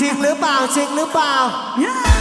จริงหรือเปล่าจริงหรือเปล่า Yeah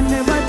அன்னவா